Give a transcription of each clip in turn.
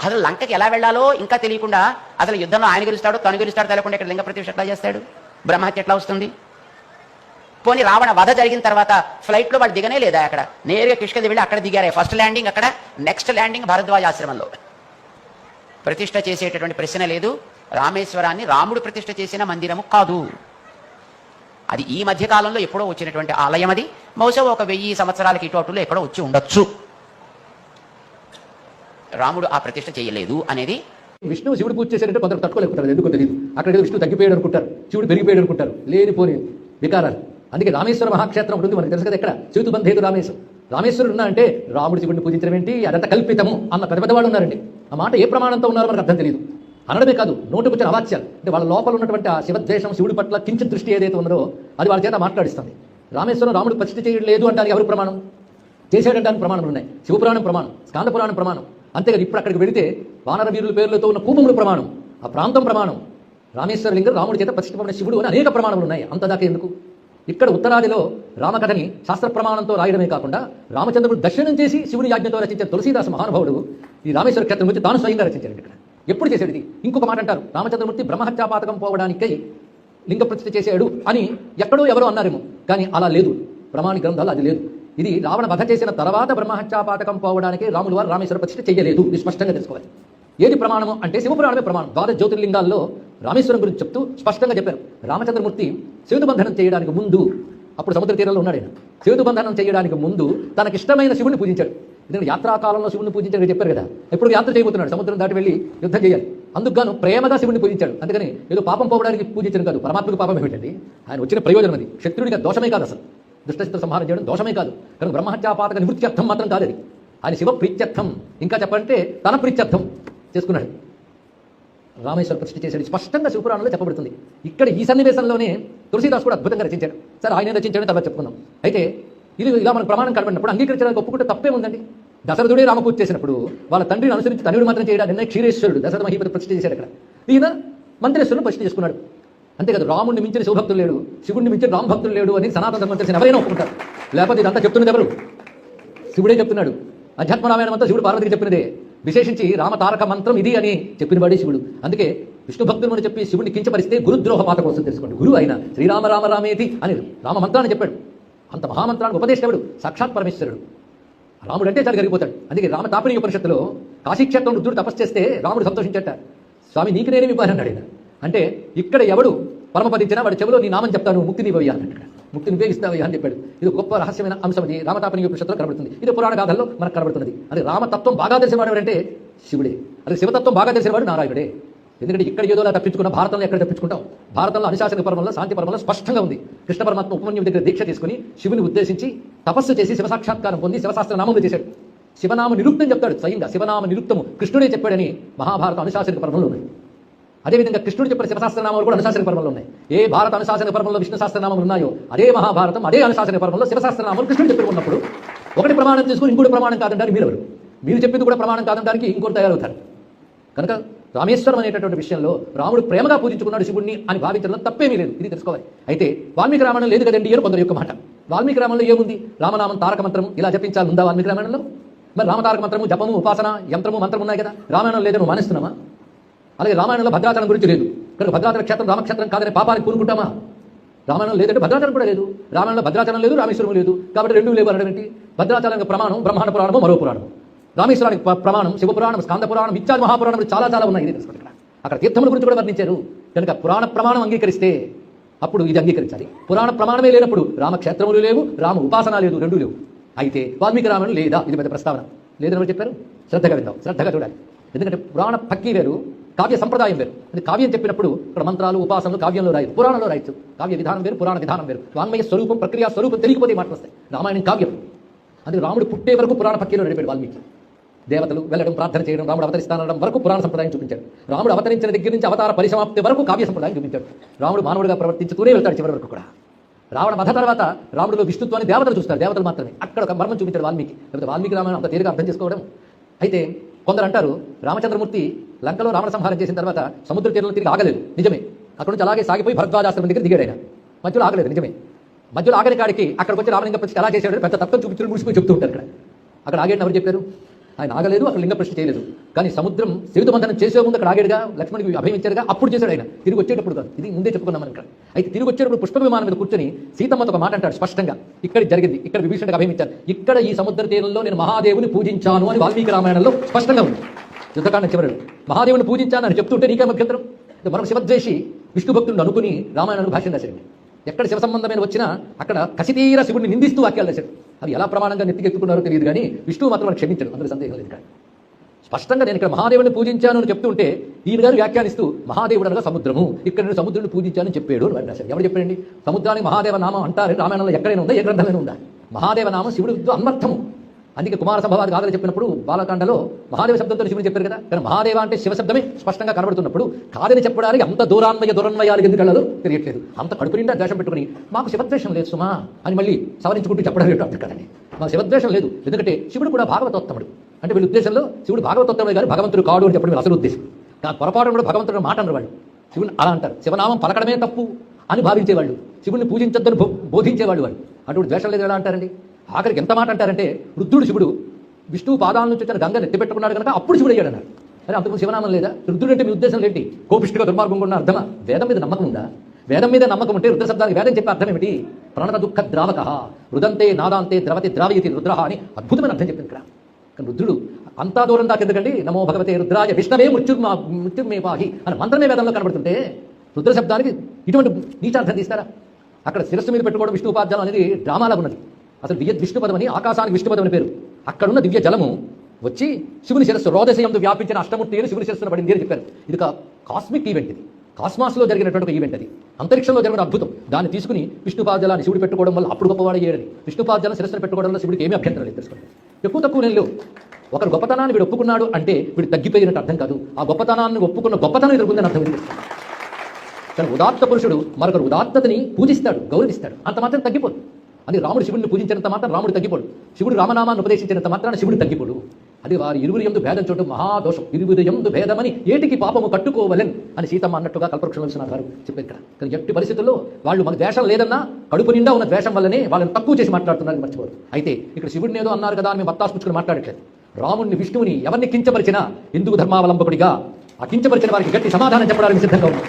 అసలు లంకకి ఎలా వెళ్ళాలో ఇంకా తెలియకుండా అసలు యుద్ధంలో ఆయన గెలుస్తాడు తను గెలుస్తాడు తెలియకుండా ఇక్కడ లింగ ప్రతిష్ఠ ఎట్లా చేస్తాడు? బ్రహ్మహత్య ఎట్లా వస్తుంది? పోనీ రావణ వధ జరిగిన తర్వాత ఫ్లైట్లో వాళ్ళు దిగనే లేదా అక్కడ? నేరుగా కిష్కది వెళ్ళి అక్కడ దిగారే. ఫస్ట్ ల్యాండింగ్ అక్కడ నెక్స్ట్ ల్యాండింగ్ భరద్వాజ ఆశ్రమంలో. ప్రతిష్ట చేసేటటువంటి ప్రశ్న లేదు. రామేశ్వరాన్ని రాముడు ప్రతిష్ట చేసిన మందిరము కాదు. అది ఈ మధ్యకాలంలో ఎప్పుడో వచ్చినటువంటి ఆలయం అది. బహుశా ఒక వెయ్యి సంవత్సరాలకి ఇటు అటులో ఎక్కడో వచ్చి ఉండొచ్చు. రాముడు ఆ ప్రతిష్ట చేయలేదు అనేది విష్ణువు శివుడు పూజ చేశారంటే కొందరు తట్టుకోలేకుంటారు ఎందుకు తెలియదు అక్కడ విష్ణు తగ్గిపోయాడు అనుకుంటారు శివుడు పెరిగిపోయాడు అనుకుంటారు లేనిపోని వికారాలు. అందుకే రామేశ్వర మహాక్షేత్రం ఉంటుంది మనకు తెలుసు కదా ఎక్కడ? సేతు బంధేదు రామేశ్వరం రామేశ్వరుడు ఉన్నా అంటే రాముడు శివుడిని పూజించడం ఏంటి? అదంతా కల్పితము అన్న పెద్ద పెద్దవాళ్ళు ఉన్నారండి. ఆ మాట ఏ ప్రమాణంతో ఉన్నారో మనకు అర్థం తెలియదు అనడమే కాదు నోటుకు వచ్చిన అవాచ్యాలు. అంటే వాళ్ళ లోపల ఉన్నటువంటి ఆ శివద్వేషం శివుడి పట్ల కించిత్ దృష్టి ఏదైతే ఉన్నదో అది వాళ్ళ చేత మాట్లాడిస్తుంది. రామేశ్వరం రాముడు ప్రతిష్ఠ చేయడం లేదు అంటే ఎవరు ప్రమాణం? చేసేయడానికి ప్రమాణం ఉన్నాయి. శివపురాణం ప్రమాణం స్కాంద పురాణం ప్రమాణం. అంతేగాని ఇప్పుడు అక్కడికి వెళితే వానర వీరుల పేర్లతో ఉన్న కూపములు ప్రమాణం ఆ ప్రాంతం ప్రమాణం రామేశ్వర లింగం రాముడి చేత ప్రతిష్ఠింపబడిన శివుడు అని అనేక ప్రమాణాలు ఉన్నాయి. అంతదాకా ఎందుకు? ఇక్కడ ఉత్తరాదిలో రామకథని శాస్త్ర ప్రమాణంతో రాయడమే కాకుండా రామచంద్రుడు దర్శనం చేసి శివుని యాజ్ఞతో రచించిన తులసీదాస మహానుభావుడు ఈ రామేశ్వర క్షేత్రం గురించి తాను స్వయంగా రచించాడు ఇక్కడ. ఎప్పుడు చేశాడు ఇది? ఇంకొక మాట అంటారు. రామచంద్రమూర్తి బ్రహ్మహత్యాపాతకం పోవడానికై లింగ ప్రతిష్ఠ చేశాడు అని ఎక్కడో ఎవరో అన్నారేమో. కానీ అలా లేదు. ప్రమాణ గ్రంథాలు అది లేదు. ఇది రావణ వధ చేసిన తర్వాత బ్రహ్మహత్యాపాతకం పోవడానికి రాములు వారు రామేశ్వర ప్రతిష్ఠ చేయలేదు. ఇది స్పష్టంగా తెలుసుకోవాలి. ఏది ప్రమాణము? అంటే శివపురాణమే ప్రమాణం. ద్వాదశ జ్యోతిర్లింగాల్లో రామేశ్వరం గురించి చెప్తూ స్పష్టంగా చెప్పారు. రామచంద్రమూర్తి సేతు బంధనం చేయడానికి ముందు అప్పుడు సముద్ర తీరంలో ఉన్నాడు ఆయన. సేతు బంధనం చేయడానికి ముందు తనకిష్టమైన శివుని పూజించాడు. ఎందుకంటే యాత్రాకాలంలో శివుని పూజించాడు చెప్పారు కదా. ఎప్పుడు యాత్ర చేయబోతున్నాడు. సముద్రం దాటి వెళ్ళి యుద్ధం చేయాలి. అందుకుగాను ప్రేమగా శివుని పూజించాడు. అందుకని ఏదో పాపం పోవడానికి పూజించడం కాదు. పరమాత్మకు పాపం ఏమిటండి? ఆయన వచ్చిన ప్రయోజనం అది. శత్రుడిగా దోషమే కాదు అసలు. దుష్టచిత్ర సంహారం చేయడం దోషమే కాదు. కనుక బ్రహ్మహత్యాపాతక నివృత్త్యర్థం మాత్రం కాదు అది ఆయన శివ ప్రీత్యర్థం ఇంకా చెప్పంటే తన ప్రీత్యర్థం చేసుకున్నాడు. రామేశ్వర ప్రతిష్ఠ చేశాడు. స్పష్టంగా శివపురాణంలో చెప్పబడుతుంది. ఇక్కడ ఈ సన్నివేశంలోనే తులసీదాస్ కూడా అద్భుతంగా రచించాడు. సరే ఆయన రచించాడని తర్వాత చెప్పుకుందాం. అయితే ఇది ఇలా మనకు ప్రమాణం కనబడినప్పుడు అంగీకరించడానికి ఒప్పుకుంటే తప్పే ఉందండి? దశరథుడే రామపూజ చేసినప్పుడు వాళ్ళ తండ్రిని అనుసరించి తనుడు మాత్రం చేయడానికి నిన్న క్షీరేశ్వరుడు దశరథ మహీపతి ప్రతిష్ఠ చేశాడు అక్కడ. ఈయన మంత్రేశ్వరుని ప్రతిష్ఠ చేసుకున్నాడు. అంతే కదా రాముడిని మించిన శివభక్తులు లేడు శివుడిని మించిన రామభక్తులు లేడు అని సనాతన ధర్మం తెలిసిన ఎవరైనా ఒప్పుకుంటారు. లేకపోతే ఇదంతా చెప్తున్నది ఎవరు? శివుడే చెప్తున్నాడు. అధ్యాత్మ రామాయణం అంతా శివుడు పార్వతికి చెప్పినదే. విశేషించి రామ తారక మంత్రం ఇది అని చెప్పినవాడే శివుడు. అందుకే విష్ణు భక్తులు అని చెప్పి శివుడిని కించపరిస్తే గురుద్రోహ మాట కోసం తెలుసుకోండి. గురువు అయిన శ్రీరామ రామ రామేతి అని రామ మంత్రాన్ని చెప్పాడు. అంత మహామంత్రాన్ని ఉపదేశించాడు సాక్షాత్ పరమేశ్వరుడు. రాముడు అంటే చాలా జరిగిపోతాడు అందుకే రామ తాపని ఉపనిషత్తులో కాశీక్షేత్రం రుద్రుడు తపస్సు చేస్తే రాముడు సంతోషించట. స్వామి నీకు నేనే ఇవ్వాలి ఆయన అంటే ఇక్కడ ఎవడు పరమపదించినా వాడి చెవిలో నీ నామం చెప్తాను ముక్తి నీవయ్యా ముక్తిని ఉపయోగిస్తావయ్యా అని చెప్పాడు. ఇది గొప్ప రహస్యమైన అంశం అది. రామతాపని ఉపనిషత్తులో కనబడుతుంది. ఇది పురాణ గాథల్లో మనకు కనబడుతున్నది. అది రామతత్వం బాగా తెలిసినవాడు ఎవరంటే శివుడే. అది శివతత్వం బాగా తెలిసినవాడు నారాయణుడే. ఎందుకంటే ఇక్కడ ఏదోలా తప్పించుకున్న భారతంలో ఎక్కడ తప్పించుకుంటాం? భారతంలో అనుశాసన పర్వంలో శాంతి పర్వంలో స్పష్టంగా ఉంది. కృష్ణ పరమాత్మ ఉపమన్యు దగ్గర దీక్ష తీసుకుని శివుని ఉద్దేశించి తపస్సు చేసి శివ సాక్షాత్కారం పొంది శివశాస్త్ర నామములు చేశాడు. శివనామ నిరుక్తం చెప్తాడు స్వయంగా. శివనామ నిరుక్తము కృష్ణుడే చెప్పాడని మహాభారత అనుశాసనిక పర్వంలో ఉంది అదేవిధంగా కృష్ణుడు చెప్పిన శివశాస్త్రనామాలు కూడా అనుశాసన పర్వంలో ఉన్నాయి. ఏ భారత అనుశాసన పర్వంలో విష్ణు శాస్త్రనామాలు ఉన్నాయో అదే మహాభారతం అదే అనుశాసన పర్వంలో శివశాస్త్రనామాలు కృష్ణుడు చెప్పి ఉన్నప్పుడు ఒకటి ప్రమాణం తీసుకుని ఇంకోటి ప్రమాణం కాదంటారు మీరు ఎవరు మీరు చెప్పింది కూడా ప్రమాణం కాదంటానికి ఇంకోటి తయారవుతారు. కనుక రామేశ్వరం అనేటటువంటి విషయంలో రాముడు ప్రేమగా పూజించుకున్నాడు శివుడిని అని భావించడంలో తప్పేమీ లేదు. ఇది తెలుసుకోవాలి. అయితే వాల్మీకి రామాయణం లేదు కదండి ఏరు కొందరు యొక్క మాట. వాల్మీకి రామాయణంలో ఏముంది? రామనామం తారక మంత్రం ఇలా జపించాలి ఉందా వాల్మీకి రామాయణంలో? మరి రామతారక మంత్రము జపము ఉపాసన యంత్రము మంత్రం ఉన్నాయి కదా. రామాయణం లేదని మానేస్తున్నామా అలాగే రామాయణంలో భద్రాచలం గురించి లేదు. కనుక భద్రాచల క్షేత్రం రామక్షేత్రం కాదనే పాపానికి కూరుకుంటామా? రామాయణం లేదంటే భద్రాచలం కూడా లేదు. రామాయణంలో భద్రాచలం లేదు రామేశ్వరం లేదు. కాబట్టి రెండు లేవు అనడం ఏంటి? భద్రాచలానికి ప్రమాణం బ్రహ్మాండ పురాణము మరో పురాణం రామేశ్వరానికి ప్రమాణం శివపురాణం స్కాంద పురాణం ఇత్యాది మహాపురాణం చాలా చాలా ఉన్నాయి ఇది ఇక్కడ. అక్కడ తీర్థముల గురించి కూడా వర్ణించారు. కనుక పురాణ ప్రమాణం అంగీకరిస్తే అప్పుడు ఇది అంగీకరించాలి. పురాణ ప్రమాణమే లేనప్పుడు రామక్షేత్రములు లేవు రామ ఉపాసన లేదు రెండు లేవు. అయితే వాల్మీకి రామాయణం లేదా? ఇది పెద్ద ప్రస్తావన. లేదని చెప్పారు? శ్రద్ధగా విందాం. శ్రద్ధగా చూడాలి. ఎందుకంటే పురాణ పక్కి వేరు కావ్య సంప్రదాయం వేరు. అది కావ్యం చెప్పినప్పుడు ఇక్కడ మంత్రాలు ఉపాసనలు కావ్యంలో రాయరు. పురాణంలో రాయొచ్చు. కావ్య విధానం వేరు పురాణ విధానం వేరు. వాంగ్మయ స్వరూపం ప్రక్రియ స్వరూపం తెలియకపోతే మాటలు వస్తాయి. రామాయణం కావ్యం. అందుకే రాముడు పుట్టే వరకు పురాణ పక్కిలో నడిపాడు వాల్మీకి. దేవతలు వెళ్ళడం ప్రార్థన చేయడం రాముడు అవతరిస్తానడం వరకు పురాణ సంప్రదాయం చూపించాడు. రాముడు అవతరించిన దగ్గర నుంచి అవతార పరిసమాప్తి వరకు కావ్య సంప్రదాయం చూపించాడు. రాముడు మానవుడిగా ప్రవర్తించుతూనే వెళ్తాడు చివరి వరకు కూడా. రావణ వధ తర్వాత రాముడిలో విష్ణుత్వాన్ని దేవతలు చూస్తారు. దేవతలు మాత్రమే. అక్కడ ఒక మర్మం చూపించాడు వాల్మీకి. లేకపోతే వాల్మీకి రామాయణం అంత తీరుగా అర్థం చేసుకోవడం. అయితే కొందరు అంటారు రామచంద్రమూర్తి లంకలో రావణ సంహారం చేసిన తర్వాత సముద్ర తీరంలో తిరిగి ఆగలేదు. నిజమే. అక్కడ నుంచి అలాగే సాగిపోయి భరద్వాజాశ్రమం దగ్గర దిగాడు ఆయన. మధ్యలో ఆగలేదు నిజమే. మధ్యలో ఆగని కాడికి అక్కడికి వచ్చి రామలింగ ప్రతిష్ఠ ఎలా చేశాడు పెద్ద తత్వం చూపించడం ముడిసిపోయి చెప్తూ ఉంటారు అక్కడ అక్కడ ఆగేడు ఎవరు చెప్పారు? ఆయన ఆగలేదు అక్కడ లింగ ప్రశ్న చేయలేదు. కానీ సముద్రం సేతు బంధనం చేసే ముందు అక్కడ ఆగాడుగా లక్ష్మణికి అభయం అప్పుడు చేశాడు ఆయన. తిరిగి వచ్చేటప్పుడు కాదు. ఇది ముందే చెప్పుకున్నాం అక్కడ ఇక్కడ. అయితే తిరిగి వచ్చేటప్పుడు పుష్ప విమానం మీద కూర్చొని సీతమ్మతో ఒక మాట అంటాడు స్పష్టంగా. ఇక్కడ జరిగింది. ఇక్కడ విభీషణకు అభయం ఇక్కడ ఈ సముద్ర తీరంలో నేను మహాదేవుని పూజించాను అని వాల్మీకి రామాయణంలో స్పష్టంగా ఉంది. యుద్ధకాండ చివరడు మహాదేవుని పూజించాను అని చెప్తుంటే నీకేం అభ్యంతరం? ఇది మరొక శివద్వేషి విష్ణు భక్తుడు అనుకుని రామాయణానికి భాష్యం రాశాడు. ఎక్కడ శివ సంబంధమైన వచ్చినా అక్కడ కసితీర శివుడిని నిందిస్తూ వాక్యాలు రాశాడు. అవి ఎలా ప్రమాణంగా నెత్తికెత్తుకున్నారో తెలియదు కానీ విష్ణువు మాత్రం మనకు క్షమించడు. సందేహం లేదు ఇక్కడ. స్పష్టంగా నేను ఇక్కడ మహాదేవుని పూజించాను అని చెప్తుంటే ఈయన గారు వ్యాఖ్యానిస్తూ మహాదేవుడు అనగా సముద్రము. ఇక్కడ నేను సముద్రుని పూజించానని చెప్పాడు అని రాశాడు. ఎవరు చెప్పండి సముద్రానికి మహాదేవ నామం అంటారని రామాయణంలో ఎక్కడైనా ఉందా? ఏ గ్రంథమైనా ఉందా? మహాదేవ నామం శివుడు అన్వర్థము. అందుకే కుమార సంభవాది కాదని చెప్పినప్పుడు బాలకాండలో మహాదేవ శబ్దంతో శివుని చెప్పారు కదా. కానీ మహాదేవ అంటే శివ శబ్దమే స్పష్టంగా కనబడుతున్నప్పుడు కాదని చెప్పడానికి అంత దూరాన్వయ దురన్వయాలు ఎందుకు వెళ్ళాలో తెలియట్లేదు. అంత కడుపు నిండా ద్వేషం పెట్టుకుని మాకు శివద్వేషం లేదు సుమా అని మళ్ళీ సవరించుకుంటూ చెప్పడం ఏంటో అర్థం కదండి. మాకు శివద్వేషం లేదు ఎందుకంటే శివుడు కూడా భాగవతోత్తముడు. అంటే వీళ్ళ ఉద్దేశంలో శివుడు భాగవతోత్తముడు కానీ భగవంతుడు కాడు అని చెప్పడం అసలు ఉద్దేశం. కానీ పొరపాటు కూడా భగవంతుడు మాట అన్నారు వాళ్ళు. శివుని అలా అంటారు. శివనామం పలకడమే తప్పు అని భావించేవాళ్ళు. శివుడిని పూజించొద్దని బో- బోధించేవాళ్ళు వాళ్ళు. అటువంటి ద్వేషం లేదు ఎలా అంటారండి? ఆఖరికి ఎంత మాట అంటారంటే రుద్రుడు శివుడు విష్ణువు పాదాల నుంచి వచ్చిన గంగ నెత్తిపెట్టుకున్నాడు కనుక అప్పుడు శివుడు అయ్యాడు అన్నారు అరే అంతకు శివనామం లేదా? రుద్రుడు అంటే మీ ఉద్దేశం ఏంటి? కోపిష్టిగా దుర్మార్గం ఉన్న అర్థమా? వేదం మీద నమ్మకం ఉందా? వేదం మీద నమ్మకం ఉంటే రుద్ర శబ్దానికి వేదం చెప్పే అర్థం ఏమిటి? ప్రణత దుఃఖ ద్రావక రుదంతే నాదాంతే ద్రవతి ద్రావయతి రుద్ర అని అద్భుతమైన అర్థం చెప్పింది ఇక్కడ. కానీ రుద్రుడు అంతా దూరం దాకా ఎందుకండి? నమో భగవతే రుద్రాయ విష్ణవే మృత్యుర్మా మృత్యుర్మే పాహి అని మంత్రమే వేదంలో కనబడుతుంటే రుద్ర శబ్దానికి ఇటువంటి నీచార్థం తీస్తారా? అక్కడ శిరస్సు మీద పెట్టుకోవడం విష్ణు ఉపాధ్యాయం అనేది డ్రామాలాగా ఉన్నది. అసలు దివ్య విష్ణుపదం అని ఆకాశానికి విష్ణుపదం అని పేరు. అక్కడున్న దివ్య జలము వచ్చి శివుని శిరస్సు రోదశయంతో వ్యాపించిన అష్టమూర్తి అని శివుని శిరస్సును పడింది అని చెప్పారు. ఇది ఒక కాస్మిక్ ఈవెంట్ ఇది. కాస్మాస్లో జరిగినటువంటి ఒక ఈవెంట్ అది. అంతరిక్షంలో జరిగిన అద్భుతం. దాన్ని తీసుకుని విష్ణుపాదజలాన్ని శివుడు పెట్టుకోవడం వల్ల అప్పుడు గొప్పవాడు చేయడని విష్ణుపాదజలం శిరస్సును పెట్టుకోవడం వల్ల శివుడికి ఏమీ అభ్యంతరం లేదు తెలుసుకోండి. ఎక్కువ తక్కువ నేను ఒకరు గొప్పతనాన్ని వీడు ఒప్పుకున్నాడు అంటే వీడు తగ్గిపోయినట్టు అర్థం కాదు. ఆ గొప్పతనాన్ని ఒప్పుకున్న గొప్పతనం ఎదుర్కొందని అర్థం ఇది కానీ ఉదాత్త పురుషుడు మరొకరు ఉదాత్తతని పూజిస్తాడు గౌరవిస్తాడు. అంత మాత్రం తగ్గిపోదు. అది రాముడు శివుడిని పూజించినంత మాత్రం రాముడు తగ్గిపోడు. శివుడు రామనామాన్ని ఉపదేశించినంత మాత్రాన శివుడు తగ్గిపోడు. అది వారి ఇరువురి ఎందు భేదం చూడడం మహాదోషం. ఇరువురి ఎందు భేదమని ఏటికి పాపము కట్టుకోవలెన్ అని సీతమ్మ అన్నట్టుగా కల్పవృక్షణ గారు చెప్పారు ఇక్కడ. కానీ ఎట్టి పరిస్థితుల్లో వాళ్ళు మన ద్వేషం లేదన్నా కడుపు నిండా ఉన్న ద్వేషం వల్లనే వాళ్ళని తక్కువ చేసి మాట్లాడుతున్నారని మర్చిపోరు. అయితే ఇక్కడ శివుడిని ఏదో అన్నారు కదా అని మేము బత్తాసుకుని మాట్లాడట్లేదు. రాముడిని విష్ణువుని ఎవరిని కించపరిచినా హిందూ ధర్మావలంబకుడిగా ఆ కించపరిచిన వారికి గట్టి సమాధానం చెప్పడానికి సిద్ధంగా ఉన్నాం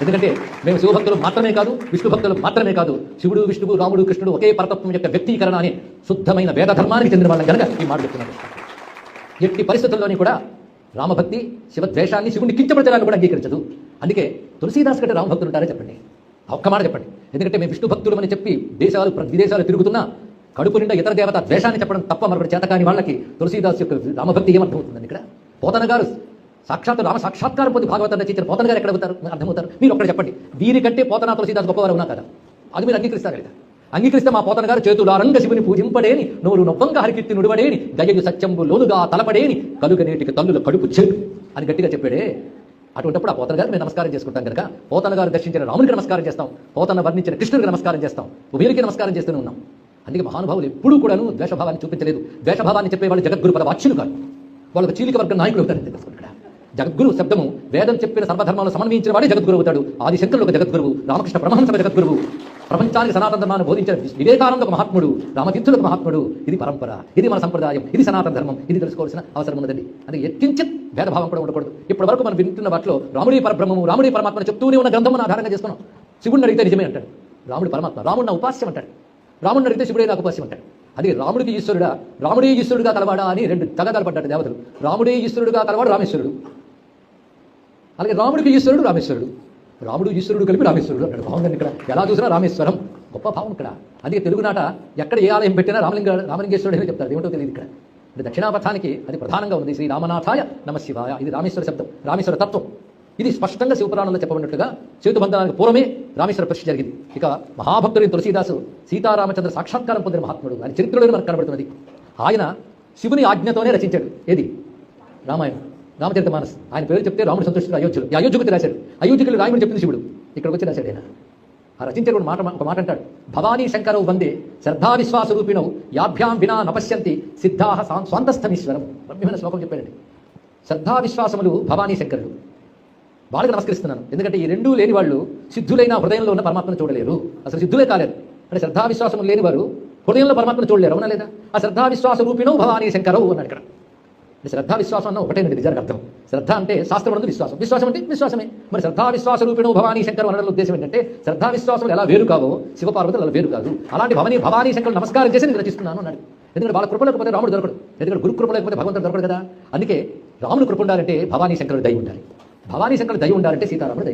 ఎందుకంటే మేము శివభక్తులు మాత్రమే కాదు విష్ణు భక్తులు మాత్రమే కాదు శివుడు విష్ణువు రాముడు కృష్ణుడు ఒకే పరతత్వం యొక్క వ్యక్తీకరణ అనే శుద్ధమైన వేద ధర్మానికి చెందిన వాళ్ళని కనుక ఈ మాట చెప్తున్నాను ఎట్టి పరిస్థితుల్లోని కూడా రామభక్తి శివద్వేషాన్ని శివుడిని కించపరచడానికి కూడా అంగీకరించదు. అందుకే తులసీదాస్ కంటే రామభక్తులు ఉంటారని చెప్పండి. ఒక్క మాట చెప్పండి. ఎందుకంటే మేము విష్ణు భక్తులు అని చెప్పి దేశాలు విదేశాలు తిరుగుతున్నా కడుపు నిండా ఇతర దేవత ద్వేషాన్ని చెప్పడం తప్ప మరొకటి చేతకాని వాళ్ళకి తులసీదాస్ యొక్క రామభక్తి ఏమర్థమవుతుందండి ఇక్కడ? పోతన గారు సాక్షాత్ రామ సాక్షాత్కారం పొంది భాగవతం రచించిన పోతన గారు ఎక్కడ అవుతారు అర్థమవుతారు. మీరు ఒక్కడ చెప్పండి. వీరికంటే పోతనా తులసిదాస్ గొప్పవారు ఉన్నా కదా. అది మీరు అంగీకరిస్తారు కదా అంగీకరిస్తే మా పోతన గారు చేతులారంగ శివుని పూజింపడేని నోరు నొవ్వంగా హరికీర్తి నుడివడేని గయ్యకు సత్యంబు లోనుగా తలపడేని కలుగనేటికి తల్లుల కడుపు చెడు అని గట్టిగా చెప్పాడే. అటువంటిప్పుడు ఆ పోతన గారు మేము నమస్కారం చేసుకుంటాం కనుక పోతన గారు దర్శించిన రామునికి నమస్కారం చేస్తాం. పోతన వర్ణించిన కృష్ణుడికి నమస్కారం చేస్తాం. వీరికి నమస్కారం చేస్తూనే ఉన్నాం. అందుకే మహానుభావులు ఎప్పుడూ కూడాను ద్వేషభావాన్ని చూపించలేదు. ద్వేషభావాన్ని చెప్పే వాళ్ళు జగద్గురు పద వాచ్యులు కాదు. వాళ్ళకి చీలిక వర్గ నాయకులు అవుతారు జగద్గురు శబ్దము వేదం చెప్పిన సర్వధర్మాలను సమన్వయించిన వాడే జగద్గురు అవుతాడు. ఆది శంకరుడు ఒక జగద్గురువు రామకృష్ణ పరమహంస జగద్గురువు. ప్రపంచానికి సనాతన ధర్మాన్ని బోధించిన వివేకానంద ఒక మహాత్ముడు రామతీర్థుడు ఒక మహాత్ముడు. ఇది పరంపర ఇది మన సంప్రదాయం ఇది సనాతన ధర్మం ఇది తెలుసుకోవాల్సిన అవసరం ఉన్నదండి. అది ఎత్కించిత్ భేదభావం కూడా ఉండకూడదు. ఇప్పటి వరకు మనం వింటున్న వాటిలో రాముడి పరబ్రహ్మము రాముడి పరమాత్మను చెప్తూనే ఉన్న గ్రంథం ఆధారంగా చేసుకున్నాం. శివుడిని అడిగితే నిజమే అంటాడు. రాముడి పరమాత్మ రాముడు నా ఉపాస్యం అంటాడు. రాముడిని అడిగితే శివుడే నాకు ఉపాస్యం అంటాడు. అది రాముడికి ఈశ్వరుడా రాముడే ఈశ్వరుడుగా కలవాడా అని రెండు తగదాలు పడ్డాడు దేవతలు. రాముడే ఈశ్వరుడుగా కలవాడు రామేశ్వరుడు. అలాగే రాముడికి ఈశ్వరుడు రామేశ్వరుడు. రాముడు ఈశ్వరుడు కలిపి రామేశ్వరుడు అన్నాడు బాగుందండి ఇక్కడ. ఎలా చూసినా రామేశ్వరం. గొప్ప భావం ఇక్కడ. అందుకే తెలుగునాట ఎక్కడ ఏ ఆలయం పెట్టినా రామలింగ రామలింగేశ్వరుడు అని చెప్తారు. ఏమిటో తెలియదు ఇక్కడ. అంటే దక్షిణాపథానికి అది ప్రధానంగా ఉంది. శ్రీ రామనాథాయ నమశివాయ ఇది రామేశ్వర శబ్దం. రామేశ్వర తత్వం. ఇది స్పష్టంగా శివపురాణంలో చెప్పబడినట్టుగా సేతుబంధనానికి పూర్వమే రామేశ్వర ప్రశ్న జరిగింది. ఇక మహాభక్తుడైన తులసీదాసు సీతారామచంద్ర సాక్షాత్కారం పొందిన మహాత్ముడు. ఆయన చరిత్రలో మనకు కనబడుతున్నది. ఆయన శివుని ఆజ్ఞతోనే రచించాడు. ఏది? రామాయణం. రామచరిత మానస్. ఆయన పేరు చెప్తే రాముడు సంతోషించిన అయోధ్యలో. ఈ అయోధ్యకు రాశాడు. అయోధ్యకులు రాయమని చెప్పింది శివుడు. ఇక్కడికి వచ్చి రాశాడు ఆయన. ఆ రచించాడు ఒక మాట ఒక మాట అంటాడు. భవానీ శంకరవు వందే శ్రద్ధా విశ్వాస రూపిణవు యాభ్యాం వినా నపశ్యంతి సిద్ధాహ సాం- స్వాంతస్థమీశ్వరం. రమ్యమైన శ్లోకం చెప్పాడండి. శ్రద్ధా విశ్వాసములు భవానీ శంకరుడు వాళ్ళకి నమస్కరిస్తున్నాను. ఎందుకంటే ఈ రెండూ లేని వాళ్ళు సిద్ధులైన హృదయంలో ఉన్న పరమాత్మను చూడలేరు. అసలు సిద్ధులే కాలేరు. అంటే శ్రద్ధా విశ్వాసములు లేని వారు హృదయంలో పరమాత్మను చూడలేరు. అవునా లేదా? ఆ శ్రద్ధా విశ్వాస రూపిణవు భవానీ శంకరవు అన్నాడు ఇక్కడ. శ్రద్ధ విశ్వాసం అన్న ఒకటేనండి నిజానికి అర్థం. శ్రద్ధ అంటే శాస్త్రం అన్నది విశ్వాసం. విశ్వాసం అంటే విశ్వాసమే. మరి శ్రద్ధా విశ్వాస రూపిణో భవానీ శంకర్ అనడం ఉద్దేశం ఏంటంటే శ్రద్ధా విశ్వాసం ఎలా వేరు కావో శివపార్వతులు అలా వేరు కాదు. అలాంటి భవని భవానీ శంకర్ నమస్కారం చేసి నేను రచిస్తున్నాను అన్నాడు. ఎందుకంటే వాళ్ళ కృప లేకపోతే రాముడు దొరకడు. ఎందుకంటే గురు కృప లేకపోతే భగవంతుడు దొరకడు కదా. అందుకే రాముడు కృప ఉండాలంటే భవానీ శంకరుడు దయ ఉండాలి. భవానీ శంకరుడు దయ ఉండాలంటే సీతారాముడు దయ